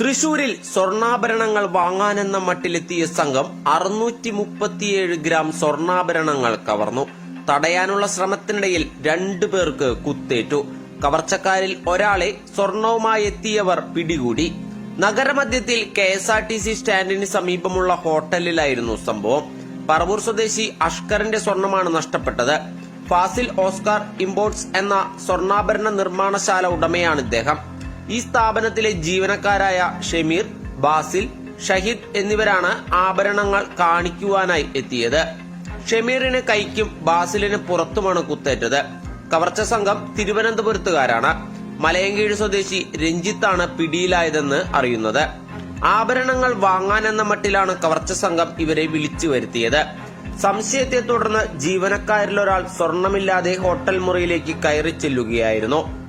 തൃശൂരിൽ സ്വർണാഭരണങ്ങൾ വാങ്ങാനെന്ന മട്ടിലെത്തിയ സംഘം അറുന്നൂറ്റി മുപ്പത്തിയേഴ് ഗ്രാം സ്വർണാഭരണങ്ങൾ കവർന്നു. തടയാനുള്ള ശ്രമത്തിനിടയിൽ രണ്ടു പേർക്ക് കുത്തേറ്റു. കവർച്ചക്കാരിൽ ഒരാളെ സ്വർണവുമായി എത്തിയവർ പിടികൂടി. നഗരമധ്യത്തിൽ K S R T C സ്റ്റാൻഡിന് സമീപമുള്ള ഹോട്ടലിലായിരുന്നു സംഭവം. പറവൂർ സ്വദേശി അഷ്കറിന്റെ സ്വർണമാണ് നഷ്ടപ്പെട്ടത്. ഫാസിൽ ഓസ്കാർ ഇമ്പോർട്സ് എന്ന സ്വർണാഭരണ നിർമ്മാണശാല ഉടമയാണ് ഇദ്ദേഹം. ഈ സ്ഥാപനത്തിലെ ജീവനക്കാരായ ഷെമീർ ബാസിൽ ഷഹിദ് എന്നിവരാണ് ആഭരണങ്ങൾ കാണിക്കുവാനായി എത്തിയത്. ഷമീറിന് കൈക്കും ബാസിലിന് പുറത്തുമാണ് കുത്തേറ്റത്. കവർച്ച സംഘം തിരുവനന്തപുരത്തുകാരാണ്. മലയങ്കീഴ് സ്വദേശി രഞ്ജിത്താണ് പിടിയിലായതെന്ന് അറിയുന്നത്. ആഭരണങ്ങൾ വാങ്ങാനെന്ന മട്ടിലാണ് കവർച്ച സംഘം ഇവരെ വിളിച്ചു വരുത്തിയത്. സംശയത്തെ തുടർന്ന് ജീവനക്കാരിലൊരാൾ സ്വർണമില്ലാതെ ഹോട്ടൽ മുറിയിലേക്ക് കയറി ചെല്ലുകയായിരുന്നു.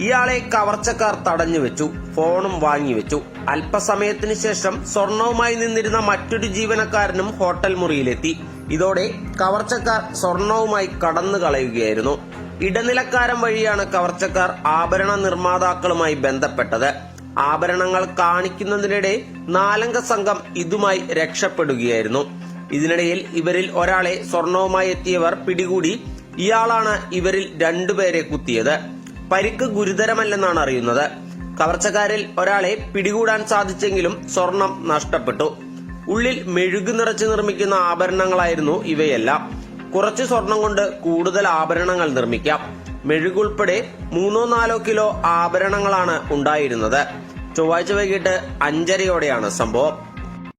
ഇയാളെ കവർച്ചക്കാർ തടഞ്ഞു വെച്ചു ഫോണും വാങ്ങിവെച്ചു അല്പസമയത്തിന് ശേഷം സ്വർണവുമായി നിന്നിരുന്ന മറ്റൊരു ജീവനക്കാരനും ഹോട്ടൽ മുറിയിലെത്തി. ഇതോടെ കവർച്ചക്കാർ സ്വർണവുമായി കടന്നു കളയുകയായിരുന്നു. ഇടനിലക്കാരൻ വഴിയാണ് കവർച്ചക്കാർ ആഭരണ നിർമ്മാതാക്കളുമായി ബന്ധപ്പെട്ടത്. ആഭരണങ്ങൾ കാണിക്കുന്നതിനിടെ നാലംഗ സംഘം ഇതുമായി രക്ഷപ്പെടുകയായിരുന്നു. ഇതിനിടയിൽ ഇവരിൽ ഒരാളെ സ്വർണവുമായി എത്തിയവർ പിടികൂടി ഇയാളാണ് ഇവരിൽ രണ്ടുപേരെ കുത്തിയത്. പരിക്ക് ഗുരുതരമല്ലെന്നാണ് അറിയുന്നത്. കവർച്ചക്കാരിൽ ഒരാളെ പിടികൂടാൻ സാധിച്ചെങ്കിലും സ്വർണം നഷ്ടപ്പെട്ടു. ഉള്ളിൽ മെഴുകു നിറച്ച് നിർമ്മിക്കുന്ന ആഭരണങ്ങളായിരുന്നു ഇവയെല്ലാം. കുറച്ച് സ്വർണം കൊണ്ട് കൂടുതൽ ആഭരണങ്ങൾ നിർമ്മിക്കാം. മെഴുകുൾപ്പെടെ മൂന്നോ നാലോ കിലോ ആഭരണങ്ങളാണ് ഉണ്ടായിരുന്നത്. ചൊവ്വാഴ്ച വൈകിട്ട് അഞ്ചരയോടെയാണ് സംഭവം.